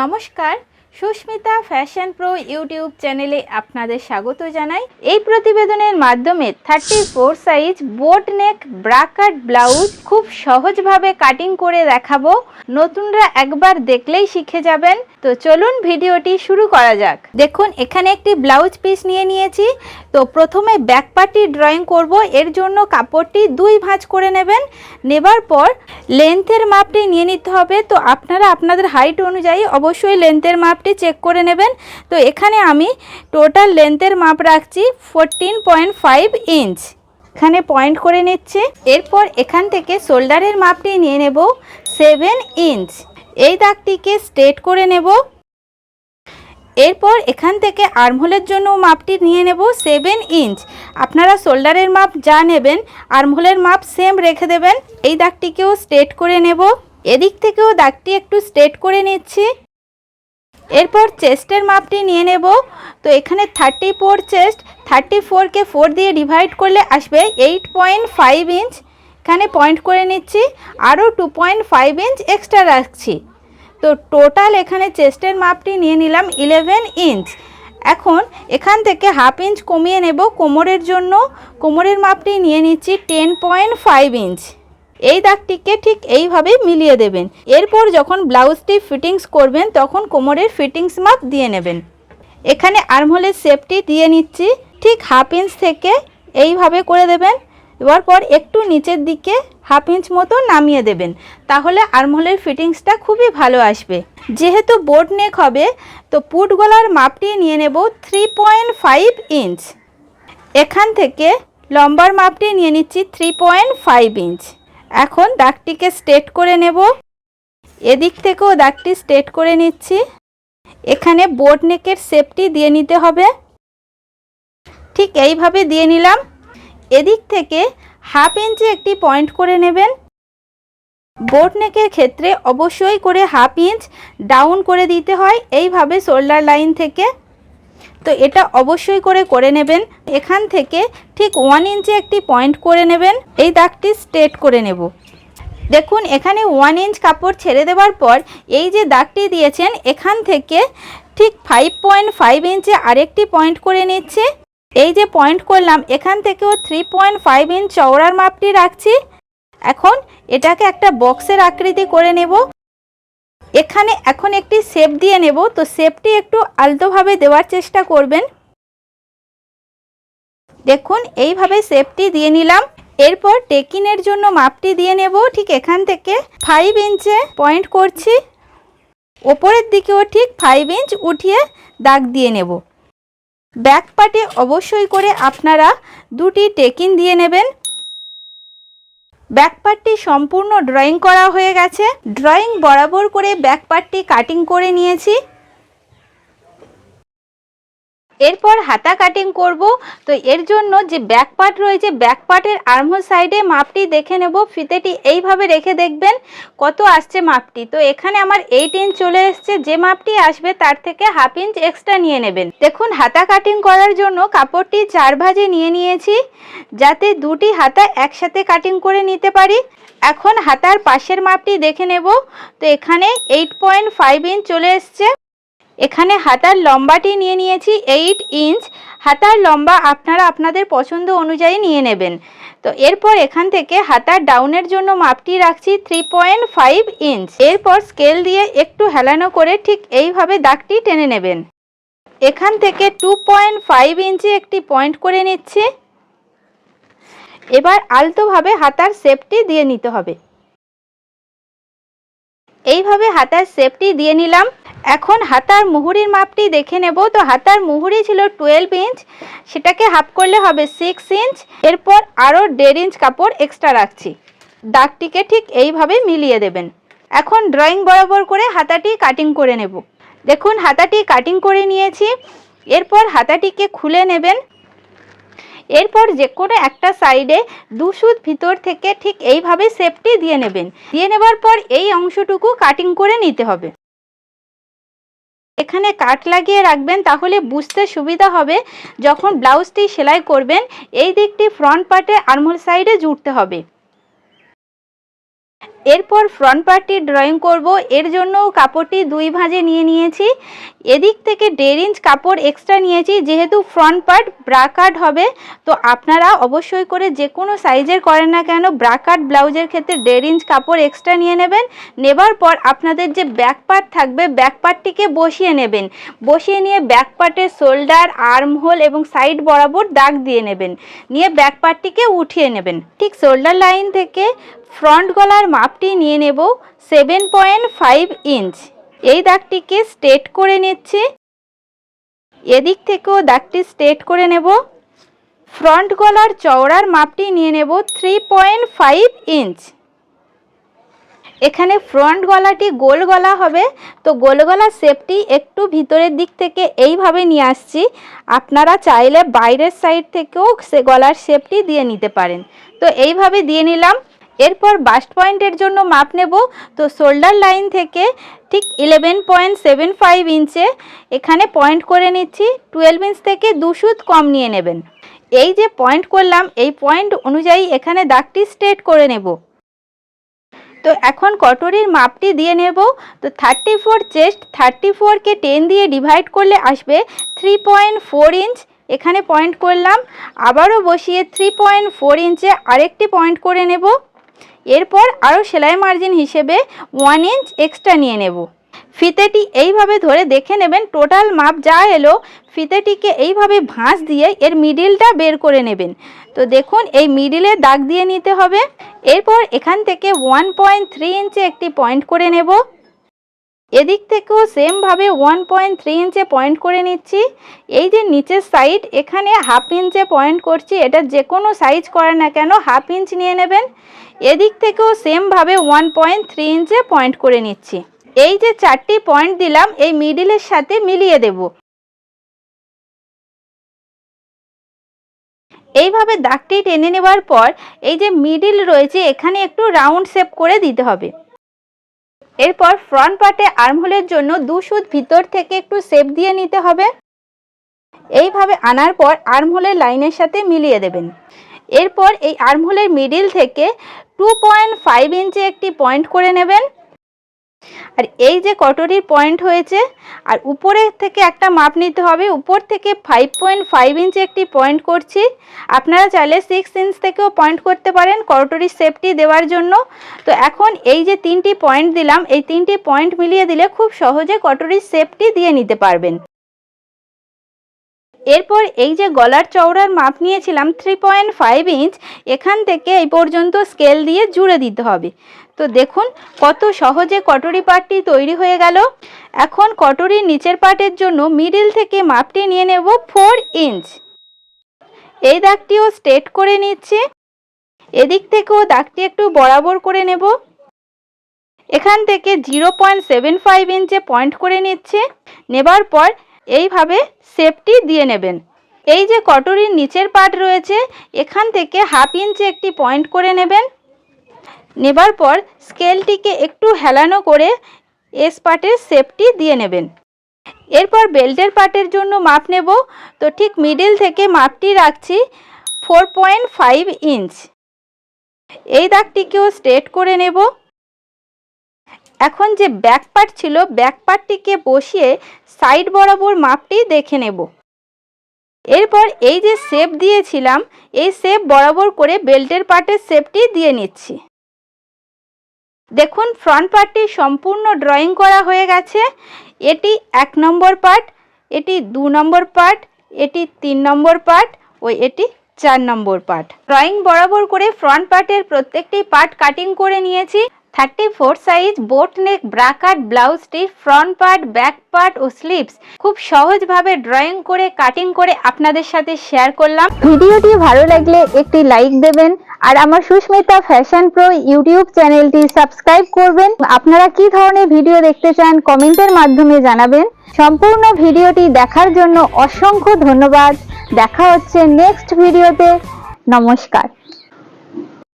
নমস্কার, Susmita fashion pro YouTube চ্যানেলে আপনাদের স্বাগত জানাই। এই প্রতিবেদনের মাধ্যমে thirty four size boat neck brocade blouse খুব সহজভাবে কাটিং করে দেখাবো। নতুনরা একবার দেখলেই শিখে যাবেন। তো চলুন ভিডিওটি শুরু করা যাক। দেখুন, এখানে একটি ব্লাউজ পিস নিয়ে নিয়েছি। তো প্রথমে ব্যাক পার্টি ড্রয়িং করব। এর জন্য কাপড়টি দুই ভাঁজ করে নেবেন। নেবার পর লেন্থের মাপটি নিয়ে নিতে হবে। তো আপনারা আপনাদের হাইট অনুযায়ী অবশ্যই লেন্থের মাপটি চেক করে নেবেন। তো এখানে আমি টোটাল লেন্থের মাপ রাখছি ফোরটিন পয়েন্ট ফাইভ ইঞ্চ এখানে পয়েন্ট করে নিচ্ছে। এরপর এখান থেকে শোল্ডারের মাপটি নিয়ে নেব সেভেন ইঞ্চ এই দাগটিকে স্ট্রেট করে নেব। এরপর এখান থেকে আর্মহোলের জন্য মাপটি নিয়ে নেব সেভেন ইঞ্চ। আপনারা শোল্ডারের মাপ যা নেবেন, আর্মহোলের মাপ সেম রেখে দেবেন। এই দাগটিকেও স্ট্রেট করে নেব। এদিক থেকেও দাগটি একটু স্ট্রেট করে নিচ্ছি। এরপর চেস্টের মাপটি নিয়ে নেব। তো এখানে থার্টি ফোর চেস্ট, থার্টি ফোরকে ফোর দিয়ে ডিভাইড করলে আসবে এইট পয়েন্ট ফাইভ ইঞ্চ। এখানে পয়েন্ট করে নিচ্ছি। আরও two point five inch extra রাখছি। তো টোটাল এখানে চেস্টের মাপটি নিয়ে নিলাম ইলেভেন ইঞ্চ এখন এখান থেকে হাফ ইঞ্চ কমিয়ে নেব কোমরের জন্য। কোমরের মাপটি নিয়ে নিচ্ছি টেন পয়েন্ট ফাইভ ইঞ্চ এই দাগটিকে ঠিক এইভাবেই মিলিয়ে দেবেন। এরপর যখন ব্লাউজটি ফিটিংস করবেন, তখন কোমরের ফিটিংস মাপ দিয়ে নেবেন। এখানে আর্মহোলের শেপটি দিয়ে নিচ্ছি। ঠিক হাফ ইঞ্চ থেকে এইভাবে করে দেবেন। এবার পর একটু নিচের দিকে হাফ ইঞ্চ মতো নামিয়ে দেবেন। তাহলে আর্মহোলের ফিটিংসটা খুবই ভালো আসবে। যেহেতু বোট নেক হবে, তো পুট গলার মাপটি নিয়ে নেব থ্রি পয়েন্ট ফাইভ ইঞ্চ এখান থেকে লম্বার মাপটি নিয়ে নিচ্ছি থ্রি পয়েন্ট ফাইভ ইঞ্চ এখন দাগটিকে স্ট্রেট করে নেব। এদিক থেকেও দাগটি স্ট্রেট করে নিচ্ছি। এখানে বোট নেকের শেপটি দিয়ে নিতে হবে। ঠিক এইভাবে দিয়ে নিলাম। এদিক থেকে হাফ ইঞ্চি একটি পয়েন্ট করে নেবেন। বোট নেকের ক্ষেত্রে অবশ্যই করে হাফ ইঞ্চ ডাউন করে দিতে হয়, এইভাবে শোল্ডার লাইন থেকে। তো এটা অবশ্যই করে করে নেবেন। এখান থেকে ঠিক ওয়ান ইঞ্চে একটি পয়েন্ট করে নেবেন। এই দাগটি স্ট্রেট করে নেব। দেখুন, এখানে ওয়ান ইঞ্চ কাপড় ছেড়ে দেওয়ার পর এই যে দাগটি দিয়েছেন, এখান থেকে ঠিক ফাইভ পয়েন্ট ফাইভ ইঞ্চে আরেকটি পয়েন্ট করে নিচ্ছে। এই যে পয়েন্ট করলাম, এখান থেকেও থ্রি পয়েন্ট ফাইভ ইঞ্চ চওড়ার মাপটি রাখছি। এখন এটাকে একটা বক্সের আকৃতি করে নেব। এখানে এখন একটি শেপ দিয়ে নেব, তো শেপটি একটু আলতোভাবে দেওয়ার চেষ্টা করবেন। দেখুন, এইভাবে শেপটি দিয়ে নিলাম। এরপর টেকিনের জন্য মাপটি দিয়ে নেব, ঠিক এখান থেকে ফাইভ ইঞ্চে পয়েন্ট করছি। ওপরের দিকেও ঠিক ফাইভ ইঞ্চ উঠিয়ে দাগ দিয়ে নেব। ব্যাক পার্টে অবশ্যই করে আপনারা দুটি টেকিন দিয়ে নেবেন। ব্যাক পার্টটি সম্পূর্ণ ড্রয়িং করা হয়ে গেছে। ড্রয়িং বরাবর করে ব্যাক পার্টটি কাটিং করে নিয়েছি। এরপর হাতা কাটিং করব। তো এর জন্য যে ব্যাক পার্ট রয়েছে ব্যাক পার্টের আর্মহোল সাইডে মাপটি দেখে নেব। ফিতেটি এইভাবে রেখে দেখবেন কত আসছে মাপটি। তো এখানে আমার এইট ইঞ্চ চলে এসছে। যে মাপটি আসবে তার থেকে হাফ ইঞ্চ এক্সট্রা নিয়ে নেবেন। দেখুন, হাতা কাটিং করার জন্য কাপড়টি চার ভাজে নিয়ে নিয়েছি, যাতে দুটি হাতা একসাথে কাটিং করে নিতে পারি। এখন হাতার পাশের মাপটি দেখে নেব। তো এখানে এইট পয়েন্ট ফাইভ ইঞ্চ চলে এসছে। এখানে হাতার লম্বাটি নিয়ে নিয়েছি এইট ইঞ্চ হাতার লম্বা আপনারা আপনাদের পছন্দ অনুযায়ী নিয়ে নেবেন। তো এরপর এখান থেকে হাতার ডাউনের জন্য মাপটি রাখছি থ্রি পয়েন্ট ফাইভ ইঞ্চ এরপর স্কেল দিয়ে একটু হেলানো করে ঠিক এইভাবে দাগটি টেনে নেবেন। এখান থেকে টু পয়েন্ট ফাইভ ইঞ্চি একটি পয়েন্ট করে নিচ্ছি। এবার আলতোভাবে হাতার শেপটি দিয়ে নিতে হবে। এইভাবে হাতার শেপটি দিয়ে নিলাম। এখন হাতার মুহুরির মাপটি দেখে নেব। তো হাতার মুহুরি ছিল টুয়েলভ ইঞ্চ সেটাকে হাফ করলে হবে সিক্স ইঞ্চ এরপর আরও দেড় ইঞ্চ কাপড় এক্সট্রা রাখছি। দাগটিকে ঠিক এইভাবে মিলিয়ে দেবেন। এখন ড্রয়িং বরাবর করে হাতাটি কাটিং করে নেব। দেখুন, হাতাটি কাটিং করে নিয়েছি। এরপর হাতাটিকে খুলে নেবেন। এরপর যে কোনো একটা সাইডে দু সুত ভিতর থেকে ঠিক এইভাবে শেপটি দিয়ে নেবেন। দিয়ে নেবার পর এই অংশটুকু কাটিং করে নিতে হবে। এখানে কাট লাগিয়ে রাখবেন তাহলে বুঝতে সুবিধা হবে যখন ব্লাউজটি সেলাই করবেন, এই দিকটি ফ্রন্ট পার্টে আর্মহোল সাইডে জুড়তে হবে। এরপর ফ্রন্ট পার্টটি ড্রয়িং করব। এর জন্য কাপড়টি দুই ভাঁজে নিয়ে নিয়েছি। এদিক থেকে দেড় ইঞ্চ কাপড় এক্সট্রা নিয়েছি। যেহেতু ফ্রন্ট পার্ট ব্রাকাট হবে, তো আপনারা অবশ্যই করে যে কোনো সাইজের করেন না কেন ব্রাকাট ব্লাউজের ক্ষেত্রে দেড় ইঞ্চ কাপড় এক্সট্রা নিয়ে নেবেন। নেবার পর আপনাদের যে ব্যাক পার্ট থাকবে ব্যাক পার্টটিকে বসিয়ে নেবেন। বসিয়ে নিয়ে ব্যাক পার্টের শোল্ডার আর্ম হোল এবং সাইড বরাবর দাগ দিয়ে নেবেন। নিয়ে ব্যাক পার্টটিকে উঠিয়ে নেবেন। ঠিক শোল্ডার লাইন থেকে ফ্রন্ট গলার মাপটি নিয়ে নেব সেভেন পয়েন্ট ফাইভ ইঞ্চ এই দাগটিকে স্ট্রেট করে নিচ্ছি। এদিক থেকেও দাগটি স্ট্রেট করে নেব। ফ্রন্ট গলার চওড়ার মাপটি নিয়ে নেব থ্রি পয়েন্ট ফাইভ ইঞ্চ এখানে ফ্রন্ট গলাটি গোল গলা হবে। তো গোল গলার শেপটি একটু ভিতরের দিক থেকে এইভাবে নিয়ে আসছি। আপনারা চাইলে বাইরের সাইড থেকেও সে গলার শেপটি দিয়ে নিতে পারেন। তো এইভাবে দিয়ে নিলাম। এরপর বাস্ট পয়েন্টের জন্য মাপ নেব। তো শোল্ডার লাইন থেকে ঠিক ইলেভেন পয়েন্ট সেভেন ফাইভ ইঞ্চে এখানে পয়েন্ট করে নিচ্ছি। টুয়েলভ ইঞ্চ থেকে দু কম নিয়ে নেবেন। এই যে পয়েন্ট করলাম, এই পয়েন্ট অনুযায়ী এখানে দাগটি স্ট্রেট করে নেব। তো এখন কটরির মাপটি দিয়ে নেব। তো থার্টি ফোর চেস্ট থার্টি ফোরকে টেন দিয়ে ডিভাইড করলে আসবে থ্রি পয়েন্ট ফোর ইঞ্চ এখানে পয়েন্ট করলাম। আবারও বসিয়ে থ্রি পয়েন্ট ফোর ইঞ্চে আরেকটি পয়েন্ট করে নেব। এরপর আরও সেলাই মার্জিন হিসেবে ওয়ান ইঞ্চ এক্সট্রা নিয়ে নেব। ফিতেটি এইভাবে ধরে দেখে নেবেন টোটাল মাপ যা এলো, ফিতেটিকে এইভাবে ভাঁজ দিয়ে এর মিডিলটা বের করে নেবেন। তো দেখুন, এই মিডিলে দাগ দিয়ে নিতে হবে। এরপর এখান থেকে ওয়ান পয়েন্ট থ্রি ইঞ্চে একটি পয়েন্ট করে নেব। এদিক থেকেও সেমভাবে ওয়ান পয়েন্ট থ্রি ইঞ্চে পয়েন্ট করে নিচ্ছি। এই যে নিচের সাইড এখানে হাফ ইঞ্চে পয়েন্ট করছি। এটা যে কোনো সাইজ করে না কেন হাফ ইঞ্চ নিয়ে নেবেন। এদিক থেকেও সেমভাবে ওয়ান পয়েন্ট থ্রি ইঞ্চে পয়েন্ট করে নিচ্ছি। এই যে চারটি পয়েন্ট দিলাম, এই মিডিলের সাথে মিলিয়ে দেব। এইভাবে দাগটি টেনে নেওয়ার পর, এই যে মিডিল রয়েছে, এখানে একটু রাউন্ড শেপ করে দিতে হবে। এরপর ফ্রন্ট পার্টে আর্মহোলের জন্য দু সুদ ভিতর থেকে একটু সেপ দিয়ে নিতে হবে। এইভাবে আনার পর আর্মহোলের লাইনের সাথে মিলিয়ে দেবেন। এরপর এই আর্মহোলের মিডিল থেকে টু পয়েন্ট ফাইভ ইঞ্চি একটি পয়েন্ট করে নেবেন। আর এই যে কটরির পয়েন্ট হয়েছে, আর উপরে থেকে একটা মাপ নিতে হবে। উপর থেকে ফাইভ পয়েন্ট ফাইভ ইঞ্চে একটি পয়েন্ট করছি। আপনারা চাইলে সিক্স ইঞ্চ থেকেও পয়েন্ট করতে পারেন কটরির সেফটি দেওয়ার জন্য। তো এখন এই যে তিনটি পয়েন্ট দিলাম, এই তিনটি পয়েন্ট মিলিয়ে দিলে খুব সহজে কটরির সেফটি দিয়ে নিতে পারবেন। এরপর এই যে গলার চওড়ার মাপ নিয়েছিলাম থ্রি পয়েন্ট ফাইভ ইঞ্চ এখান থেকে এই পর্যন্ত স্কেল দিয়ে জুড়ে দিতে হবে। তো দেখুন, কত সহজে কটরি পাটটি তৈরি হয়ে গেল। এখন কটরির নিচের পাটের জন্য মিডিল থেকে মাপটি নিয়ে নেব ফোর ইঞ্চ। এই দাগটিও স্ট্রেট করে নিচ্ছে। এদিক থেকেও দাগটি একটু বরাবর করে নেব। এখান থেকে জিরো পয়েন্ট সেভেন ফাইভ ইঞ্চে পয়েন্ট করে নিচ্ছে। নেবার পর এইভাবে সেপটি দিয়ে নেবেন। এই যে কটরির নিচের পাট রয়েছে, এখান থেকে হাফ ইঞ্চে একটি পয়েন্ট করে নেবেন। নেবার পর স্কেলটিকে একটু হেলানো করে এস পার্টের সেপটি দিয়ে নেবেন। এরপর বেল্টের পার্টের জন্য মাপ নেব। তো ঠিক মিডিল থেকে মাপটি রাখছি ফোর পয়েন্ট ফাইভ ইঞ্চ এই দাগটিকেও স্ট্রেট করে নেব। এখন যে ব্যাক পার্ট ছিল ব্যাক পার্টটিকে বসিয়ে সাইড বরাবর মাপটি দেখে নেব। এরপর এই যে শেপ দিয়েছিলাম, এই শেপ বরাবর করে বেল্টের পার্টের শেপটি দিয়ে নিচ্ছি। দেখুন ফ্রন্ট পার্টটি সম্পূর্ণ ড্রয়িং করা হয়ে গেছে। এটি এক নম্বর পার্ট এটি দু নম্বর পার্ট এটি তিন নম্বর পার্ট ও এটি চার নম্বর পার্ট ড্রয়িং বরাবর করে ফ্রন্ট পার্টের প্রত্যেকটি পার্ট কাটিং করে নিয়েছি। Thirty four size boat neck brocade ব্লাউজটির front part back part ও স্লিভস খুব সহজভাবে ড্রয়িং করে কাটিং করে আপনাদের সাথে শেয়ার করলাম। ভিডিওটি ভালো লাগলে একটি লাইক দেবেন। আর আমার সুস্মিতা ফ্যাশন প্রো ইউটিউব চ্যানেলটি সাবস্ক্রাইব করবেন। আপনারা কি ধরনের ভিডিও দেখতে চান কমেন্টের মাধ্যমে জানাবেন। সম্পূর্ণ ভিডিওটি দেখার জন্য অসংখ্য ধন্যবাদ। দেখা হচ্ছে নেক্সট ভিডিওতে নমস্কার।